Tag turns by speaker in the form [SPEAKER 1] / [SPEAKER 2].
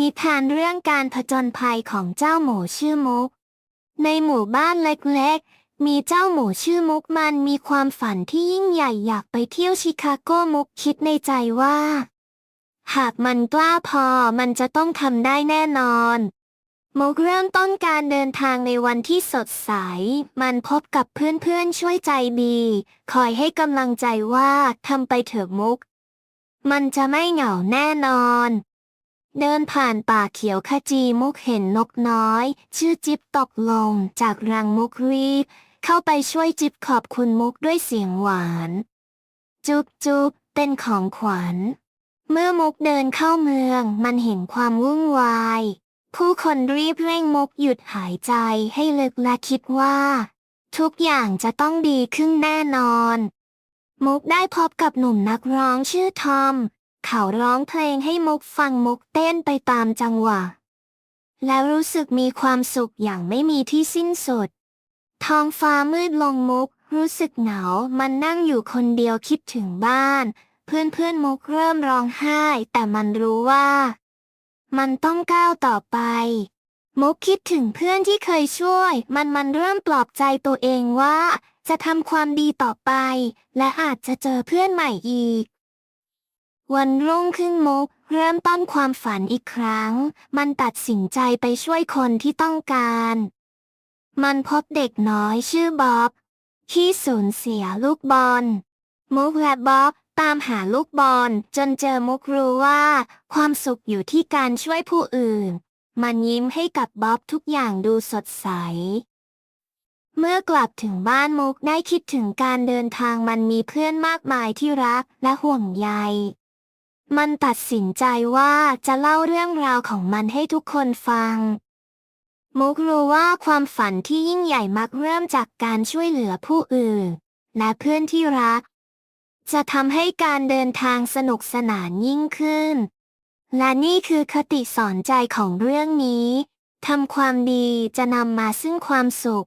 [SPEAKER 1] นิทานเรื่องการผจญภัยของเจ้าหมูชื่อมุก ในหมู่บ้านเล็กๆ มีเจ้าหมูชื่อมุกมันมีความฝันที่ยิ่งใหญ่อยากไปเที่ยวชิคาโกมุกคิดในใจว่า หากมันกล้าพอมันจะต้องทำได้แน่นอน มุกเริ่มต้นการเดินทางในวันที่สดใส มันพบกับเพื่อนๆช่วยใจดี คอยให้กำลังใจว่าทำไปเถอะมุก มันจะไม่เหงาแน่นอน เดินผ่านป่าเขียวขจีมุกเห็นนกน้อย ชื่อจิ๊บตกลงจากรังมุกรีบ เข้าไปช่วยจิ๊บขอบคุณมุกด้วยเสียงหวาน จุ๊บจุ๊บเป็นของขวัญ เมื่อมุกเดินเข้าเมือง มันเห็นความวุ่นวาย ผู้คนรีบเร่งมุกหยุดหายใจให้ลึกและคิดว่า ทุกอย่างจะต้องดีขึ้นแน่นอน มุกได้พบกับหนุ่มนักร้องชื่อทอม เขาร้องเพลงให้มุกฟังมุกเต้นไปตามจังหวะ แล้วรู้สึกมีความสุขอย่างไม่มีที่สิ้นสุด ท้องฟ้ามืดลงมุก รู้สึกเหงา มันนั่งอยู่คนเดียวคิดถึงบ้าน เพื่อนเพื่อนมุกเริ่มร้องไห้ แต่มันรู้ว่า มันต้องก้าวต่อไป มุกคิดถึงเพื่อนที่เคยช่วย มันมันเริ่มปลอบใจตัวเองว่า จะทำความดีต่อไป และอาจจะเจอเพื่อนใหม่อีก วันรุ่งขึ้นมุก เริ่มต้นความฝันอีกครั้ง มันตัดสินใจไปช่วยคนที่ต้องการ มันพบเด็กน้อยชื่อบ๊อบ ที่สูญเสียลูกบอล มุกและบ๊อบตามหาลูกบอลจนเจอมุกรู้ว่า ความสุขอยู่ที่การช่วยผู้อื่น มันยิ้มให้กับบ๊อบทุกอย่างดูสดใส เมื่อกลับถึงบ้านมุกได้คิดถึงการเดินทางมันมีเพื่อนมากมายที่รักและห่วงใย มันตัดสินใจว่าจะเล่าเรื่องราวของมันให้ทุกคนฟัง มุกรู้ว่าความฝันที่ยิ่งใหญ่มักเริ่มจากการช่วยเหลือผู้อื่น และเพื่อนที่รัก จะทำให้การเดินทางสนุกสนานยิ่งขึ้น และนี่คือคติสอนใจของเรื่องนี้ทำความดีจะนำมาซึ่งความสุข